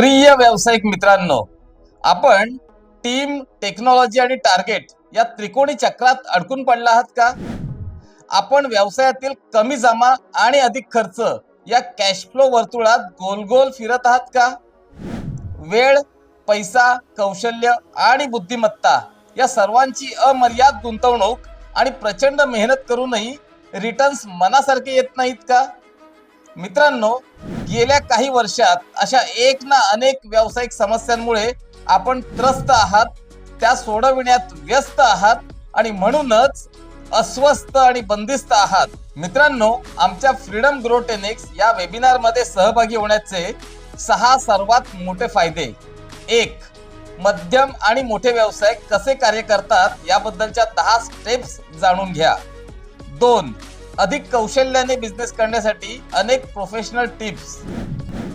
प्रिय व्यावसायिक मित्रांनो आपण टीम टेक्नॉलॉजी आणि टार्गेट या त्रिकोणी चक्रात अडकून पडला आहात का? आपण व्यवसायातील कमी जमा आणि अधिक खर्च या कॅश फ्लो वर्तुळात गोल गोल फिरत आहात का? वेळ पैसा कौशल्य आणि बुद्धिमत्ता या सर्वांची अमर्याद गुंतवणूक आणि प्रचंड मेहनत करूनही रिटर्न्स मनासारखे येत नाहीत का? मित्रांनो गेल्या काही वर्षात अशा एक ना अनेक व्यावसायिक समस्यांमुळे आपण त्रस्त आहात त्या सोडविण्यात व्यस्त आहात आणि म्हणूनच अस्वस्थ आणि बंदिस्त आहात. मित्रांनो आमच्या फ्रीडम ग्रो टेनिक्स या वेबिनारमध्ये सहभागी होण्याचे सहा सर्वात मोठे फायदे. एक मध्यम आणि मोठे व्यवसाय कसे कार्य करतात याबद्दलच्या दहा स्टेप्स जाणून घ्या. दोन अधिक कौशल्याने बिझनेस करण्यासाठी अनेक प्रोफेशनल टिप्स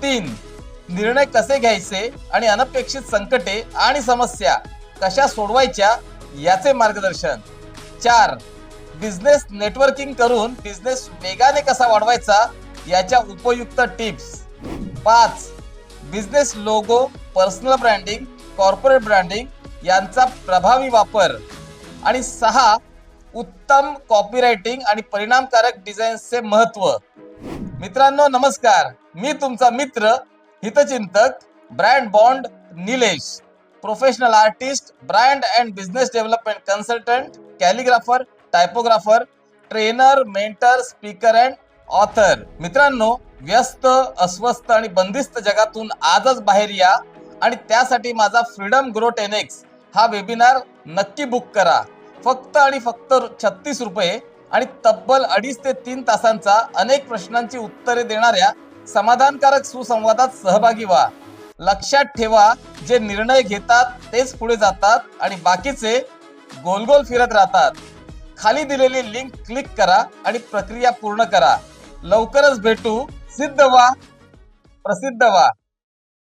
तीन निर्णय कसे घ्यायचे आणि अनपेक्षित संकटे आणि समस्या कशा सोडवायच्या याचे मार्गदर्शन. चार बिझनेस नेटवर्किंग करून बिझनेस वेगाने कसा वाढवायचा याच्या उपयुक्त टिप्स पाच business logo personal branding corporate branding यांचा प्रभावी वापर. आणि सहा उत्तम कॉपीरायटिंग आणि परिणामकारक डिझाईन्सचे महत्त्व. मित्रांनो नमस्कार. मी तुमचा मित्र हितचिंतक brand bond Nilesh. Professional artist brand and business development consultant calligrapher typographer trainer mentor speaker and author मित्रांनो व्यस्त अस्वस्थ आणि बंदिस्त जगातून आजच बाहेर या आणि त्यासाठी माझा फ्रीडम ग्रो टेनेक्स हा वेबिनार नक्की बुक करा. फक्त आणि फक्त छत्तीस रुपये आणि तब्बल अडीच ते तीन तासांचा अनेक प्रश्नांची उत्तरे देणाऱ्या समाधानकारक सुसंवादात सहभागी व्हा. लक्षात ठेवा जे निर्णय घेतात तेच पुढे जातात आणि बाकीचे गोल गोल फिरत राहतात. खाली दिलेली लिंक क्लिक करा आणि प्रक्रिया पूर्ण करा. लवकरच भेटू. सिद्ध व्हा. प्रसिद्ध व्हा.